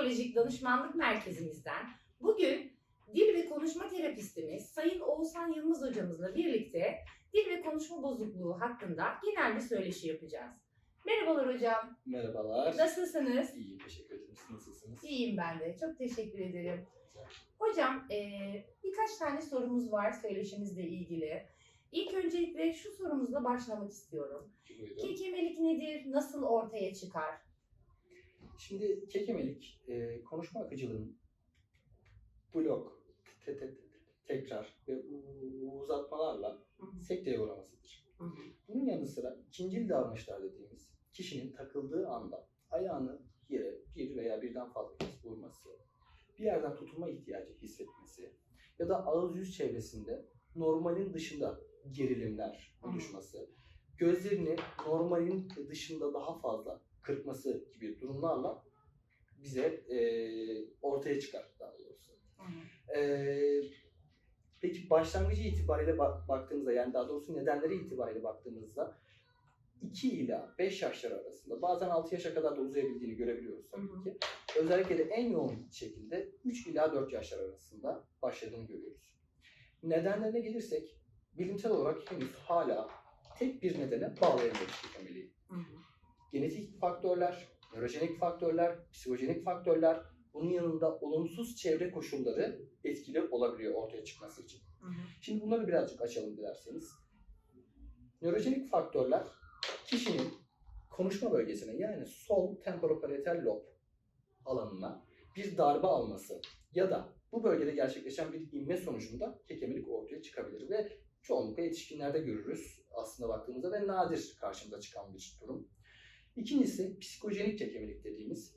Psikolojik Danışmanlık Merkezimizden bugün dil ve konuşma terapistimiz Sayın Oğuzhan Yılmaz hocamızla birlikte dil ve konuşma bozukluğu hakkında genel bir söyleşi yapacağız. Merhabalar hocam. Merhabalar. Nasılsınız? İyiyim, teşekkür ederim. Siz nasılsınız? İyiyim ben de. Çok teşekkür ederim. Hocam eee, birkaç tane sorumuz var söyleşimizle ilgili. İlk öncelikle şu sorumuzla başlamak istiyorum. Buyurun. Kekemelik nedir? Nasıl ortaya çıkar? Şimdi kekemelik, e, konuşma akıcılığının blok, te- te- te- tekrar ve uzatmalarla sekteye uğramasıdır. Bunun yanı sıra ikincil davranışlar dediğimiz kişinin takıldığı anda ayağını yere bir veya birden fazla kez vurması, bir yerden tutunma ihtiyacı hissetmesi ya da ağız yüz çevresinde normalin dışında gerilimler oluşması, gözlerini normalin dışında daha fazla kırpması gibi durumlarla bize eee, ortaya çıkar daha doğrusu. Ee, peki başlangıcı itibariyle bak- baktığımızda yani daha doğrusu nedenleri itibariyle baktığımızda 2 ila 5 yaşlar arasında bazen 6 yaşa kadar da uzayabildiğini görebiliyoruz tabii ki. Özellikle de en yoğun şekilde 3 ila 4 yaşlar arasında başladığını görüyoruz. Nedenlerine gelirsek bilimsel olarak henüz hala tek bir nedene bağlayamıyoruz kekameliği genetik faktörler, nörojenik faktörler, psikojenik faktörler, bunun yanında olumsuz çevre koşulları etkili olabiliyor ortaya çıkması için. Şimdi bunları birazcık açalım dilerseniz. Nörojenik faktörler kişinin konuşma bölgesine yani sol temporoparietal lob alanına bir darbe alması ya da bu bölgede gerçekleşen bir inme sonucunda kekemelik ortaya çıkabilir ve çoğunlukla yetişkinlerde görürüz aslında baktığımızda ve nadir karşımıza çıkan bir durum. İkincisi psikojenik kekemelik dediğimiz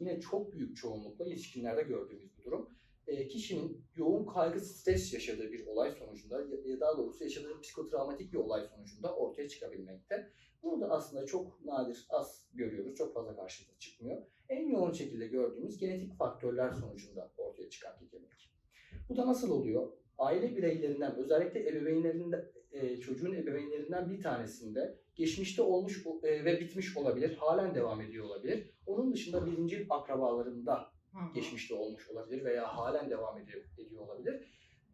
yine çok büyük çoğunlukla yetişkinlerde gördüğümüz bir durum. E, kişinin yoğun kaygı, stres yaşadığı bir olay sonucunda ya daha doğrusu yaşadığı psikotravmatik bir olay sonucunda ortaya çıkabilmekte. Bunu da aslında çok nadir, az görüyoruz. Çok fazla karşımıza çıkmıyor. En yoğun şekilde gördüğümüz genetik faktörler sonucunda ortaya çıkan kekemelik. Bu da nasıl oluyor? Aile bireylerinden, özellikle ebeveynlerinden, e, çocuğun ebeveynlerinden bir tanesinde geçmişte olmuş e, ve bitmiş olabilir, halen devam ediyor olabilir. Onun dışında birinci akrabalarında geçmişte olmuş olabilir veya halen devam ediyor, ediyor olabilir.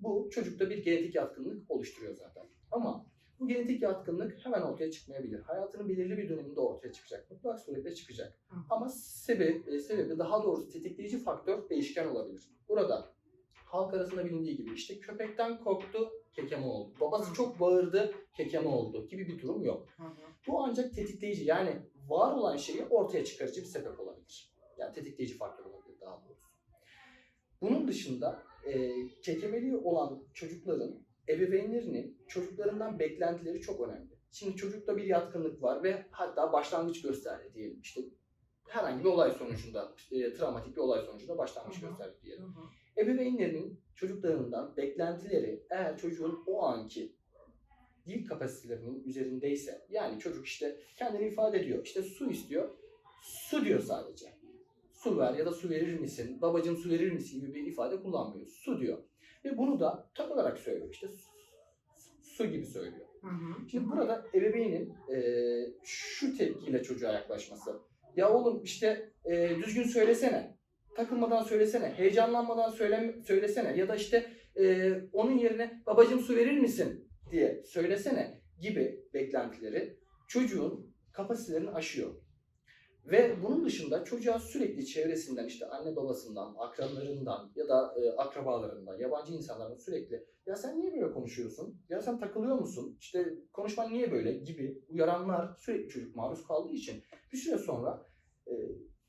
Bu çocukta bir genetik yatkınlık oluşturuyor zaten. Ama bu genetik yatkınlık hemen ortaya çıkmayabilir. Hayatının belirli bir döneminde ortaya çıkacak. Mutlak suretle çıkacak. Ama sebebi, e, sebebi daha doğrusu tetikleyici faktör değişken olabilir. Burada halk arasında bilindiği gibi işte köpekten korktu, kekeme oldu. Babası Hı. çok bağırdı, kekeme oldu gibi bir durum yok. Bu ancak tetikleyici yani var olan şeyi ortaya çıkarıcı bir sebep olabilir. Yani tetikleyici faktör olabilir daha doğrusu. Bunun dışında e, kekemeli olan çocukların ebeveynlerinin çocuklarından beklentileri çok önemli. Şimdi çocukta bir yatkınlık var ve hatta başlangıç gösterdi diyelim işte herhangi bir olay sonucunda, e, travmatik bir olay sonucunda başlangıç Hı hı. Ebeveynlerinin çocuklarından beklentileri eğer çocuğun o anki dil kapasitelerinin üzerindeyse yani çocuk işte kendini ifade ediyor. işte su istiyor. Su diyor sadece. Su ver ya da su verir misin? Babacım su verir misin gibi bir ifade kullanmıyor. Su diyor. Ve bunu da tak olarak söylüyor. İşte su, su gibi söylüyor. Şimdi burada ebeveynin eee, şu tepkiyle çocuğa yaklaşması. Ya oğlum işte eee, düzgün söylesene. Takılmadan söylesene. Heyecanlanmadan söyle, söylesene. Ya da işte eee, onun yerine babacım su verir misin diye söylesene gibi beklentileri çocuğun kapasitelerini aşıyor. Ve bunun dışında çocuğa sürekli çevresinden işte anne babasından, akranlarından ya da e, akrabalarından, yabancı insanların sürekli ya sen niye böyle konuşuyorsun? Ya sen takılıyor musun? İşte konuşman niye böyle gibi uyaranlar sürekli çocuk maruz kaldığı için bir süre sonra e,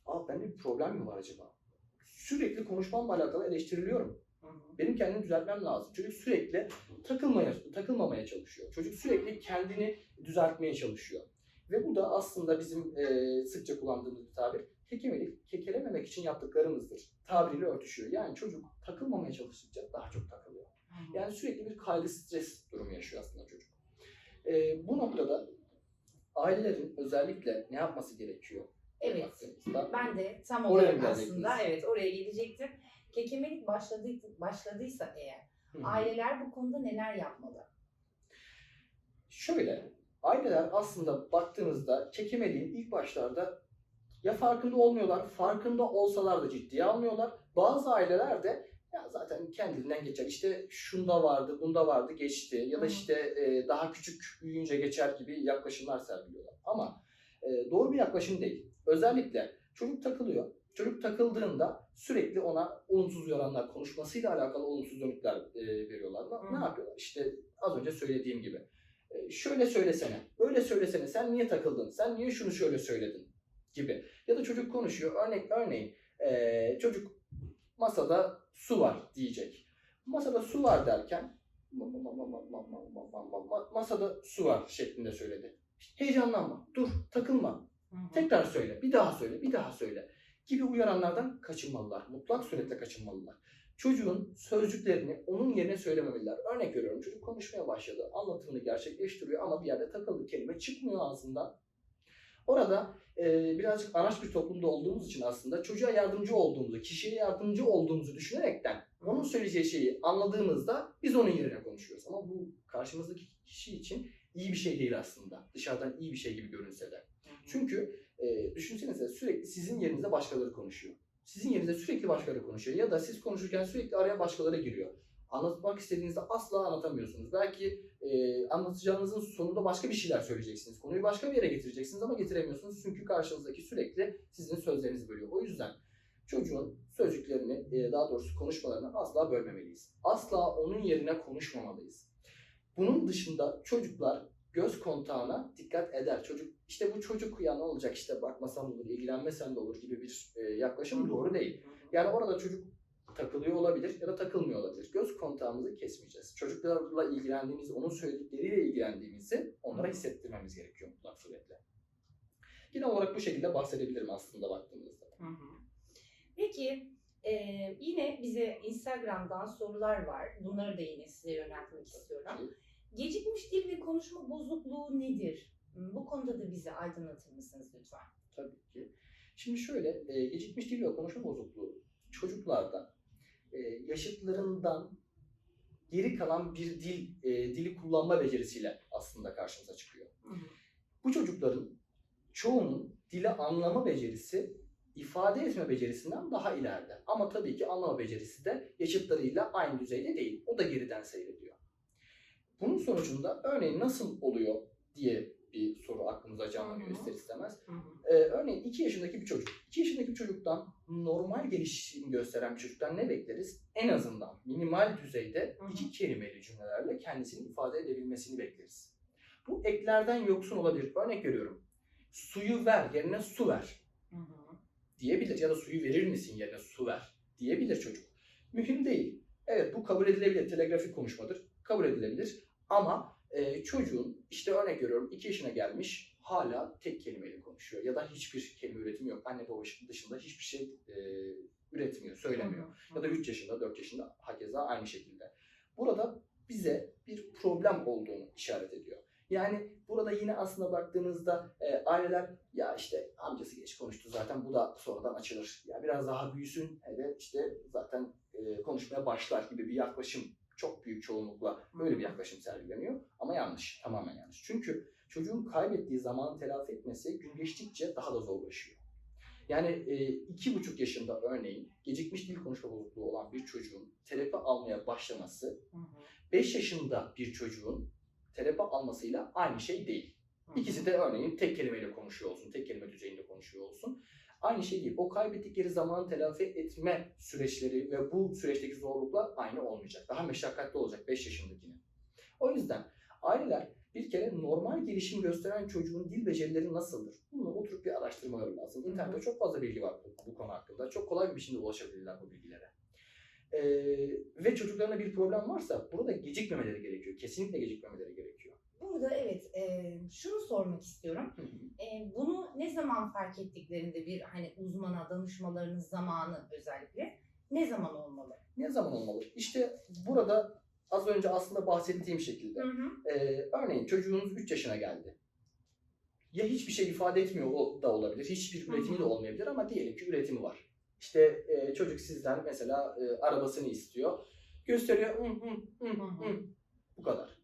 Aa, bende bir problem mi var acaba? Sürekli konuşmamla alakalı eleştiriliyorum. Benim kendimi düzeltmem lazım. Çocuk sürekli takılmaya, takılmamaya çalışıyor. Çocuk sürekli kendini düzeltmeye çalışıyor. Ve bu da aslında bizim e, sıkça kullandığımız bir tabir. Kekemelik, kekelememek için yaptıklarımızdır. Tabiriyle örtüşüyor. Yani çocuk takılmamaya çalıştıkça daha çok takılıyor. Yani sürekli bir kaygı, stres durumu yaşıyor aslında çocuk. E, bu noktada ailelerin özellikle ne yapması gerekiyor? Ben de tam Oraya olarak aslında evet oraya gelecektim. Kekemelik başladı, başladıysa eğer Hı aileler bu konuda neler yapmalı? Şöyle, aileler aslında baktığınızda kekemeliğin ilk başlarda Ya farkında olmuyorlar, farkında olsalar da ciddiye almıyorlar. Bazı aileler de ya zaten kendiliğinden geçer. İşte şunda vardı, bunda vardı, geçti. Ya da işte e, daha küçük büyüyünce geçer gibi yaklaşımlar sergiliyorlar. Ama e, doğru bir yaklaşım değil. Özellikle Çocuk takılıyor. Çocuk takıldığında sürekli ona olumsuz yoranlar, konuşmasıyla alakalı olumsuz dönükler e, veriyorlar. Hı. Ne yapıyorlar? İşte az önce söylediğim gibi. E, şöyle söylesene, böyle söylesene, sen niye takıldın, sen niye şunu şöyle söyledin gibi. Ya da çocuk konuşuyor. Örnek örneğin e, çocuk masada su var diyecek. Masada su var derken masada su var şeklinde söyledi. Heyecanlanma, dur, takılma tekrar söyle, bir daha söyle, bir daha söyle gibi uyaranlardan kaçınmalılar. Mutlak suretle kaçınmalılar. Çocuğun sözcüklerini onun yerine söylememeliler. Örnek veriyorum çocuk konuşmaya başladı. Anlatımını gerçekleştiriyor ama bir yerde takıldı kelime çıkmıyor ağzından. Orada e, birazcık anaç bir toplumda olduğumuz için aslında çocuğa yardımcı olduğumuzu, kişiye yardımcı olduğumuzu düşünerekten onun söyleyeceği şeyi anladığımızda biz onun yerine konuşuyoruz. Ama bu karşımızdaki kişi için iyi bir şey değil aslında. Dışarıdan iyi bir şey gibi görünse de. Çünkü e, düşünsenize sürekli sizin yerinizde başkaları konuşuyor. Sizin yerinizde sürekli başkaları konuşuyor. Ya da siz konuşurken sürekli araya başkaları giriyor. Anlatmak istediğinizde asla anlatamıyorsunuz. Belki e, anlatacağınızın sonunda başka bir şeyler söyleyeceksiniz. Konuyu başka bir yere getireceksiniz ama getiremiyorsunuz. Çünkü karşınızdaki sürekli sizin sözlerinizi bölüyor. O yüzden çocuğun sözcüklerini, e, daha doğrusu konuşmalarını asla bölmemeliyiz. Asla onun yerine konuşmamalıyız. Bunun dışında çocuklar göz kontağına dikkat eder. Çocuk işte bu çocuk ya ne olacak işte bakmasam olur, ilgilenmesem de olur gibi bir e, yaklaşım doğru değil. Yani orada çocuk takılıyor olabilir ya da takılmıyor olabilir. Göz kontağımızı kesmeyeceğiz. Çocuklarla ilgilendiğimiz, onun söyledikleriyle ilgilendiğimizi onlara hissettirmemiz gerekiyor mutlak suretle. Genel olarak bu şekilde bahsedebilirim aslında baktığımızda. Hı hı. Peki e, yine bize Instagram'dan sorular var. Bunları da yine size yöneltmek istiyorum. Gecikmiş dil ve konuşma bozukluğu nedir? Bu konuda da bizi aydınlatır mısınız lütfen? Tabii ki. Şimdi şöyle, e, gecikmiş dil ve konuşma bozukluğu çocuklarda e, yaşıtlarından geri kalan bir dil e, dili kullanma becerisiyle aslında karşımıza çıkıyor. Bu çocukların çoğunun dili anlama becerisi ifade etme becerisinden daha ileride. Ama tabii ki anlama becerisi de yaşıtlarıyla aynı düzeyde değil. O da geriden seyrediyor. Bunun sonucunda örneğin nasıl oluyor diye bir soru aklımıza canlanıyor ister istemez. Hı hı. Ee, örneğin 2 yaşındaki bir çocuk. 2 yaşındaki bir çocuktan normal gelişim gösteren bir çocuktan ne bekleriz? En azından minimal düzeyde Hı hı. iki kelimeli cümlelerle kendisini ifade edebilmesini bekleriz. Bu eklerden yoksun olabilir. Örnek veriyorum. Suyu ver yerine su ver Hı hı. diyebilir. Ya da suyu verir misin yerine su ver diyebilir çocuk. Mühim değil. Evet bu kabul edilebilir. Telegrafik konuşmadır. Kabul edilebilir. Ama e, çocuğun işte örnek veriyorum 2 yaşına gelmiş hala tek kelimeyle konuşuyor. Ya da hiçbir kelime üretimi yok. Anne baba dışında hiçbir şey e, üretmiyor, söylemiyor. Ya da 3 yaşında, 4 yaşında hakeza aynı şekilde. Burada bize bir problem olduğunu işaret ediyor. Yani burada yine aslında baktığınızda e, aileler ya işte amcası geç konuştu zaten bu da sonradan açılır. Ya biraz daha büyüsün evet işte zaten e, konuşmaya başlar gibi bir yaklaşım çok büyük çoğunlukla böyle bir yaklaşım sergileniyor. Ama yanlış, tamamen yanlış. Çünkü çocuğun kaybettiği zamanı telafi etmesi gün geçtikçe daha da zorlaşıyor. Yani e, iki buçuk yaşında örneğin gecikmiş dil konuşma bozukluğu olan bir çocuğun terapi almaya başlaması Hı hı. 5 yaşında bir çocuğun terapi almasıyla aynı şey değil. Hı hı. İkisi de örneğin tek kelimeyle konuşuyor olsun, tek kelime düzeyinde konuşuyor olsun. Aynı şey değil. O kaybettikleri zamanı telafi etme süreçleri ve bu süreçteki zorluklar aynı olmayacak. Daha meşakkatli olacak 5 yaşındakinin. O yüzden aileler bir kere normal gelişim gösteren çocuğun dil becerileri nasıldır? Bunu oturup bir araştırmaları lazım. İnternette çok fazla bilgi var bu, bu konu hakkında. Çok kolay bir biçimde ulaşabilirler bu bilgilere. Ee, ve çocuklarına bir problem varsa burada gecikmemeleri gerekiyor. Kesinlikle gecikmemeleri gerekiyor. Burada evet e, şunu sormak istiyorum. E, bunu ne zaman fark ettiklerinde bir hani uzmana danışmalarının zamanı özellikle ne zaman olmalı? Ne zaman olmalı? İşte burada az önce aslında bahsettiğim şekilde. Hı hı. Ee, örneğin çocuğunuz 3 yaşına geldi. Ya hiçbir şey ifade etmiyor o da olabilir. Hiçbir üretimi de olmayabilir ama diyelim ki üretimi var. İşte e, çocuk sizden mesela e, arabasını istiyor. Gösteriyor. Hı, Hı hı. hı. Bu kadar.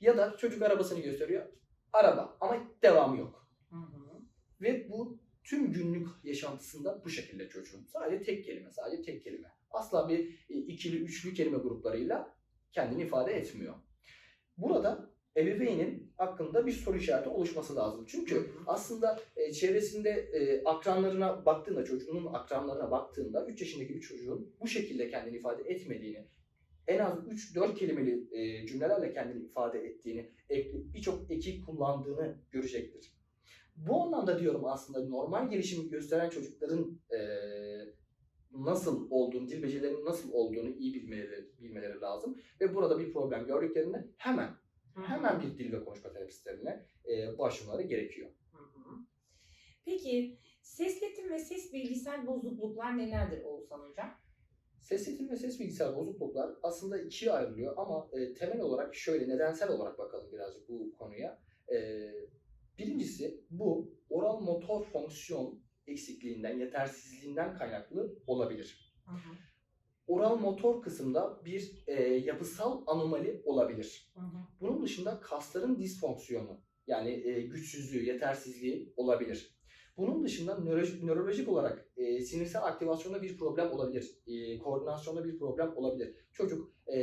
Ya da çocuk arabasını gösteriyor. Araba ama devamı yok. Hı hı. Ve bu tüm günlük yaşantısında bu şekilde çocuğun. Sadece tek kelime, sadece tek kelime. Asla bir e, ikili, üçlü kelime gruplarıyla kendini ifade etmiyor. Burada ebeveynin hakkında bir soru işareti oluşması lazım. Çünkü aslında e, çevresinde e, akranlarına baktığında, çocuğunun akranlarına baktığında 3 yaşındaki bir çocuğun bu şekilde kendini ifade etmediğini, en az 3-4 kelimeli e, cümlelerle kendini ifade ettiğini, birçok eki kullandığını görecektir. Bu anlamda diyorum aslında normal gelişimi gösteren çocukların e, nasıl olduğunu, dil becerilerinin nasıl olduğunu iyi bilmeleri, bilmeleri lazım. Ve burada bir problem gördüklerinde hemen hemen bir dil ve konuşma terapistlerine e, başvurmaları gerekiyor. Peki ses ritim ve ses bilgisel bozukluklar nelerdir Oğuzhan Hocam? Ses ritim ve ses bilgisayar bozukluklar aslında ikiye ayrılıyor ama e, temel olarak şöyle nedensel olarak bakalım birazcık bu konuya. E, birincisi bu oral motor fonksiyon eksikliğinden, yetersizliğinden kaynaklı olabilir. Hı. Oral motor kısımda bir e, yapısal anomali olabilir. Hı. Bunun dışında kasların disfonksiyonu yani e, güçsüzlüğü, yetersizliği olabilir. Bunun dışında nörolojik, nörolojik olarak e, sinirsel aktivasyonda bir problem olabilir. E, koordinasyonda bir problem olabilir. Çocuk e,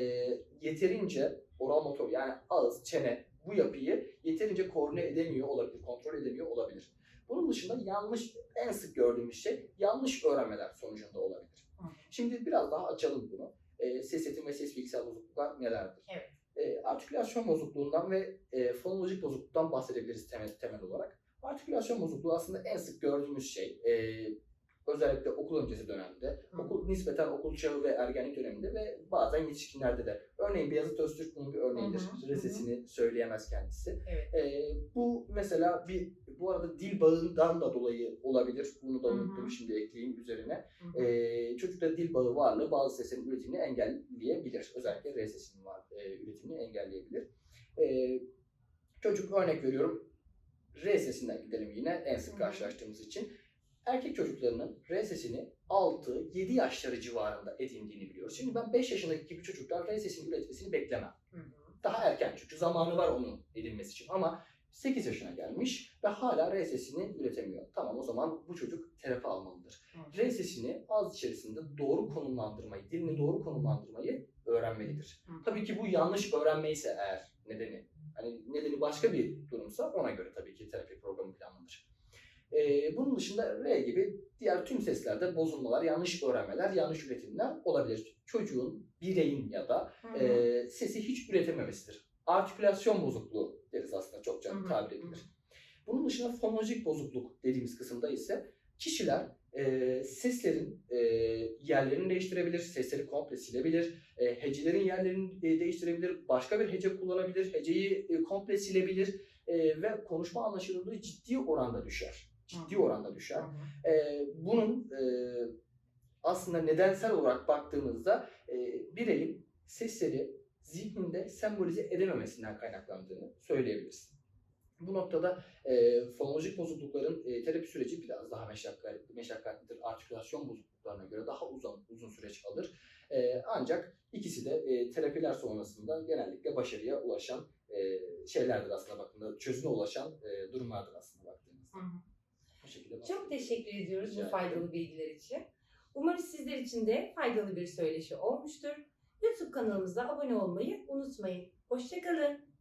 yeterince oral motor yani ağız, çene bu yapıyı yeterince koordine edemiyor olabilir, kontrol edemiyor olabilir. Bunun dışında yanlış, en sık gördüğümüz şey yanlış öğrenmeler sonucunda olabilir. Hı. Şimdi biraz daha açalım bunu. E, ses eğitimi ve ses bilgisayar bozukluklar nelerdir? Evet. E, artikülasyon bozukluğundan ve e, fonolojik bozukluktan bahsedebiliriz temel, temel olarak. Artikülasyon bozukluğu aslında en sık gördüğümüz şey. E, özellikle okul öncesi dönemde, Hı. okul nispeten okul çağı ve ergenlik döneminde ve bazen yetişkinlerde de. Örneğin Beyazıt Öztürk bunun bir örneğidir. Hı hı, Resesini söyleyemez kendisi. Evet. E, bu mesela bir bu arada dil bağından da dolayı olabilir. Bunu da unuttum şimdi ekleyeyim üzerine. Hı hı. E, çocukta dil bağı varlığı bazı seslerin üretimini engelleyebilir. Özellikle R sesinin var, e, üretimini engelleyebilir. E, çocuk örnek veriyorum R sesinden gidelim yine en sık karşılaştığımız için. Erkek çocuklarının R sesini 6-7 yaşları civarında edindiğini biliyoruz. Şimdi ben 5 yaşındaki bir çocuktan R sesini üretmesini beklemem. Daha erken çünkü zamanı var onun edinmesi için ama 8 yaşına gelmiş ve hala R sesini üretemiyor. Tamam o zaman bu çocuk terapi almalıdır. Hı. R sesini ağız içerisinde doğru konumlandırmayı, dilini doğru konumlandırmayı öğrenmelidir. Hı. Tabii ki bu yanlış öğrenmeyse eğer nedeni, hani nedeni başka bir durumsa ona göre tabii ki terapi programı planlanır. Ee, bunun dışında R gibi diğer tüm seslerde bozulmalar, yanlış öğrenmeler, yanlış üretimler olabilir. Çocuğun, bireyin ya da Hı hı. e, sesi hiç üretememesidir. Artikülasyon bozukluğu deriz aslında çokça Hı hı, tabir edilir. Bunun dışında fonolojik bozukluk dediğimiz kısımda ise kişiler e, seslerin e, yerlerini değiştirebilir, sesleri komple silebilir, e, hecelerin yerlerini e, değiştirebilir, başka bir hece kullanabilir, heceyi e, komple silebilir e, ve konuşma anlaşılırlığı ciddi oranda düşer. Ciddi Hı. oranda düşer. Hı. E, bunun e, aslında nedensel olarak baktığımızda e, bireyin sesleri zihninde sembolize edememesinden kaynaklandığını söyleyebiliriz. Bu noktada e, fonolojik bozuklukların e, terapi süreci biraz daha meşakkatli, meşakkatlidir. Artikülasyon bozukluklarına göre daha uzun uzun süreç alır. E, ancak ikisi de e, terapiler sonrasında genellikle başarıya ulaşan e, şeylerdir aslında baktığında. Çözüme ulaşan e, durumlardır aslında baktığımızda. Hı hı. Bu şekilde Çok teşekkür ediyoruz Rica bu faydalı bilgiler için. Umarız sizler için de faydalı bir söyleşi olmuştur. YouTube kanalımıza abone olmayı unutmayın. Hoşçakalın.